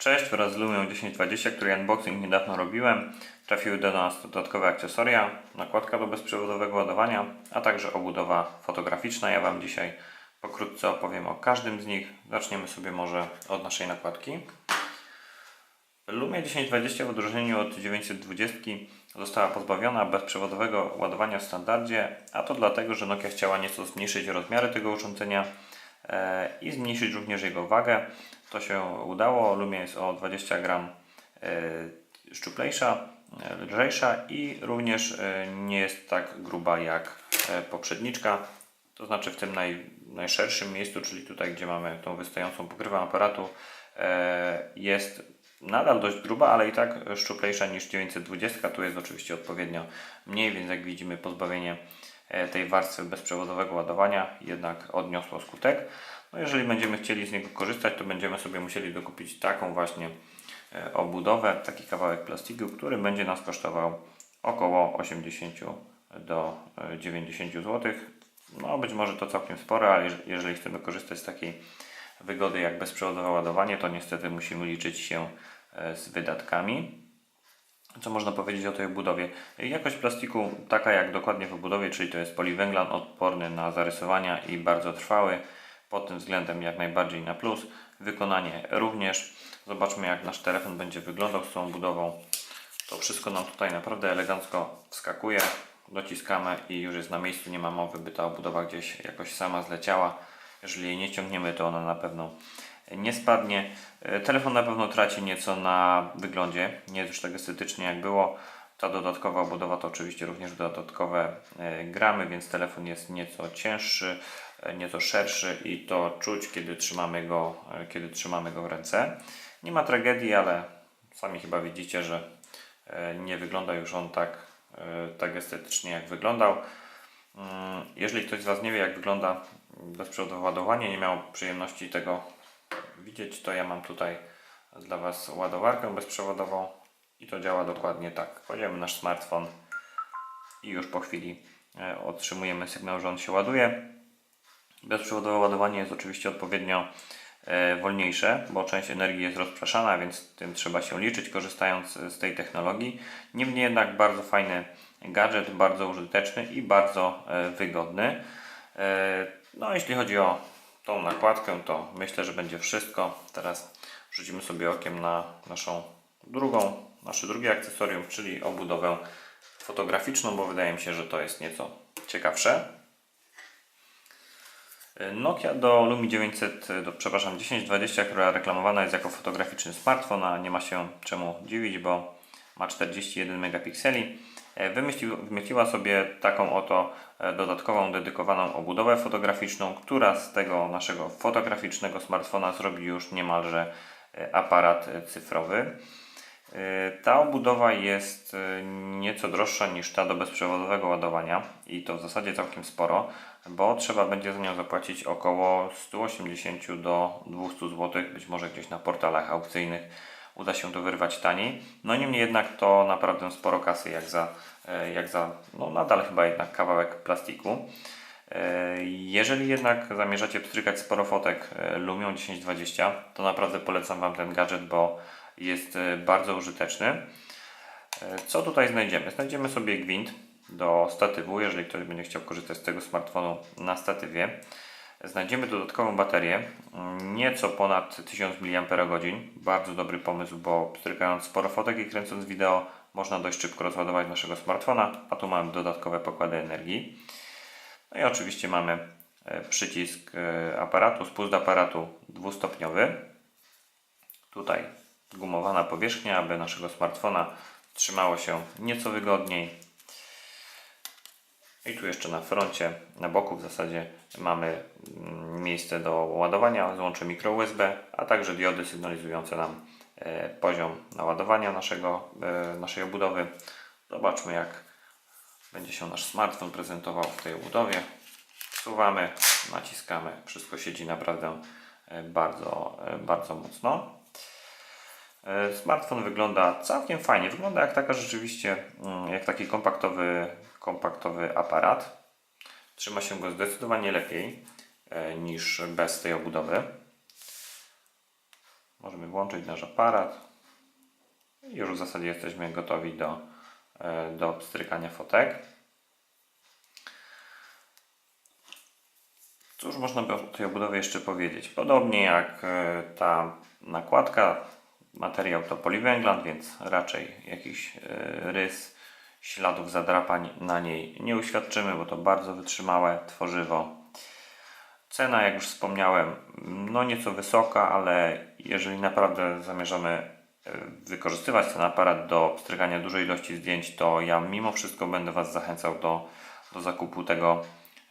Cześć, wraz z Lumią 1020, który unboxing niedawno robiłem, trafiły do nas dodatkowe akcesoria, nakładka do bezprzewodowego ładowania, a także obudowa fotograficzna. Ja Wam dzisiaj pokrótce opowiem o każdym z nich. Zaczniemy sobie może od naszej nakładki. Lumia 1020 w odróżnieniu od 920 została pozbawiona bezprzewodowego ładowania w standardzie, a to dlatego, że Nokia chciała nieco zmniejszyć rozmiary tego urządzenia i zmniejszyć również jego wagę. To się udało. Lumia jest o 20 gram e, szczuplejsza, e, lżejsza i również e, nie jest tak gruba jak e, poprzedniczka. To znaczy w tym naj, najszerszym miejscu, czyli tutaj, gdzie mamy tą wystającą pokrywę aparatu, e, jest nadal dość gruba, ale i tak szczuplejsza niż 920. Tu jest oczywiście odpowiednio mniej, więc jak widzimy pozbawienie e, tej warstwy bezprzewodowego ładowania jednak odniosło skutek. No jeżeli będziemy chcieli z niego korzystać, to będziemy sobie musieli dokupić taką właśnie e, obudowę, taki kawałek plastiku, który będzie nas kosztował około 80 do e, 90 zł. No być może to całkiem sporo, ale jeż- jeżeli chcemy korzystać z takiej wygody jak bezprzewodowe ładowanie, to niestety musimy liczyć się e, z wydatkami. Co można powiedzieć o tej obudowie? Jakość plastiku taka jak dokładnie w obudowie, czyli to jest poliwęglan odporny na zarysowania i bardzo trwały. Pod tym względem jak najbardziej na plus. Wykonanie również. Zobaczmy jak nasz telefon będzie wyglądał z tą obudową. To wszystko nam tutaj naprawdę elegancko wskakuje. Dociskamy i już jest na miejscu. Nie ma mowy, by ta obudowa gdzieś jakoś sama zleciała. Jeżeli jej nie ciągniemy, to ona na pewno nie spadnie. E, Telefon na pewno traci nieco na wyglądzie. Nie jest już tak estetycznie jak było. Ta dodatkowa obudowa to oczywiście również dodatkowe e, gramy, więc telefon jest nieco cięższy, e, nieco szerszy i to czuć, kiedy trzymamy go, kiedy trzymamy go w ręce. Nie ma tragedii, ale sami chyba widzicie, że nie wygląda już on tak, tak estetycznie jak wyglądał. Mm, Jeżeli ktoś z Was nie wie, jak wygląda bezprzewodowe ładowanie, nie miał przyjemności tego widzieć, to ja mam tutaj dla Was ładowarkę bezprzewodową i to działa dokładnie tak. Kładziemy nasz smartfon i już po chwili e, otrzymujemy sygnał, że on się ładuje. Bezprzewodowe ładowanie jest oczywiście odpowiednio e, wolniejsze, bo część energii jest rozpraszana, więc tym trzeba się liczyć, korzystając z tej technologii. Niemniej jednak bardzo fajny gadżet, bardzo użyteczny i bardzo e, wygodny. No, jeśli chodzi o tą nakładkę, to myślę, że będzie wszystko. Teraz rzucimy sobie okiem na naszą drugą, nasze drugie akcesorium, czyli obudowę fotograficzną, bo wydaje mi się, że to jest nieco ciekawsze. Nokia do Lumii 900, do, przepraszam, 1020, która reklamowana jest jako fotograficzny smartfon, a nie ma się czemu dziwić, bo ma 41 megapikseli. E, Wymyśli, wymyśliła sobie taką oto e, dodatkową, dedykowaną obudowę fotograficzną, która z tego naszego fotograficznego smartfona zrobi już niemalże e, aparat cyfrowy. Ta obudowa jest nieco droższa niż ta do bezprzewodowego ładowania i to w zasadzie całkiem sporo, bo trzeba będzie za nią zapłacić około 180 do 200 zł, być może gdzieś na portalach aukcyjnych uda się to wyrwać taniej. No niemniej jednak to naprawdę sporo kasy jak za, e, jak za no nadal chyba jednak kawałek plastiku. E, Jeżeli jednak zamierzacie pstrykać sporo fotek e, Lumią 1020, to naprawdę polecam Wam ten gadżet, bo jest bardzo użyteczny. Co tutaj znajdziemy? Znajdziemy sobie gwint do statywu, jeżeli ktoś będzie chciał korzystać z tego smartfonu na statywie. Znajdziemy dodatkową baterię, mm, nieco ponad 1000 mAh. Bardzo dobry pomysł, bo pstrykając sporo fotek i kręcąc wideo, można dość szybko rozładować naszego smartfona, a tu mamy dodatkowe pokłady energii. No i oczywiście mamy e, przycisk e, aparatu, spust aparatu dwustopniowy. Tutaj gumowana powierzchnia, aby naszego smartfona trzymało się nieco wygodniej. I tu jeszcze na froncie, na boku w zasadzie mamy mm, miejsce do ładowania, złącze mikro USB, a także diody sygnalizujące nam e, poziom naładowania naszego, e, naszej obudowy. Zobaczmy jak będzie się nasz smartfon prezentował w tej obudowie. Wsuwamy, naciskamy, wszystko siedzi naprawdę e, bardzo, bardzo mocno. E, Smartfon wygląda całkiem fajnie. Wygląda jak taka rzeczywiście, mm, jak taki kompaktowy, kompaktowy aparat. Trzyma się go zdecydowanie lepiej e, niż bez tej obudowy. Możemy włączyć nasz aparat. I już w zasadzie jesteśmy gotowi do, e, do pstrykania fotek. Cóż można by o tej obudowie jeszcze powiedzieć? Podobnie jak ta nakładka, materiał to poliwęglan, więc raczej jakiś e, rys, śladów zadrapań na niej nie uświadczymy, bo to bardzo wytrzymałe tworzywo. Cena, jak już wspomniałem, no nieco wysoka, ale jeżeli naprawdę zamierzamy e, wykorzystywać ten aparat do pstrykania dużej ilości zdjęć, to ja mimo wszystko będę Was zachęcał do, do zakupu tego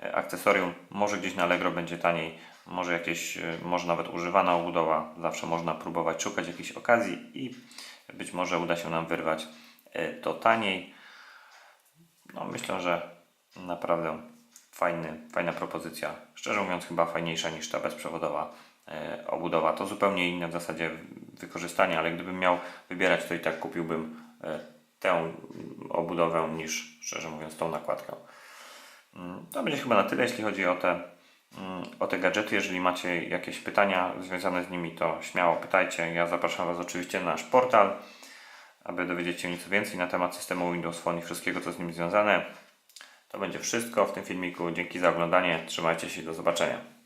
e, akcesorium. Może gdzieś na Allegro będzie taniej, może jakieś, e, może nawet używana obudowa. Zawsze można próbować szukać jakiejś okazji i być może uda się nam wyrwać e, to taniej. No myślę, że naprawdę fajny, fajna propozycja. Szczerze mówiąc, chyba fajniejsza niż ta bezprzewodowa e, obudowa. To zupełnie inne w zasadzie wykorzystanie, ale gdybym miał wybierać, to i tak kupiłbym tę obudowę niż, szczerze mówiąc, tą nakładkę. Mm, To będzie chyba na tyle, jeśli chodzi o te, o te gadżety. Jeżeli macie jakieś pytania związane z nimi, to śmiało pytajcie. Ja zapraszam Was oczywiście na nasz portal, aby dowiedzieć się nieco więcej na temat systemu Windows Phone i wszystkiego, co z nim związane. To będzie wszystko w tym filmiku. Dzięki za oglądanie. Trzymajcie się do zobaczenia.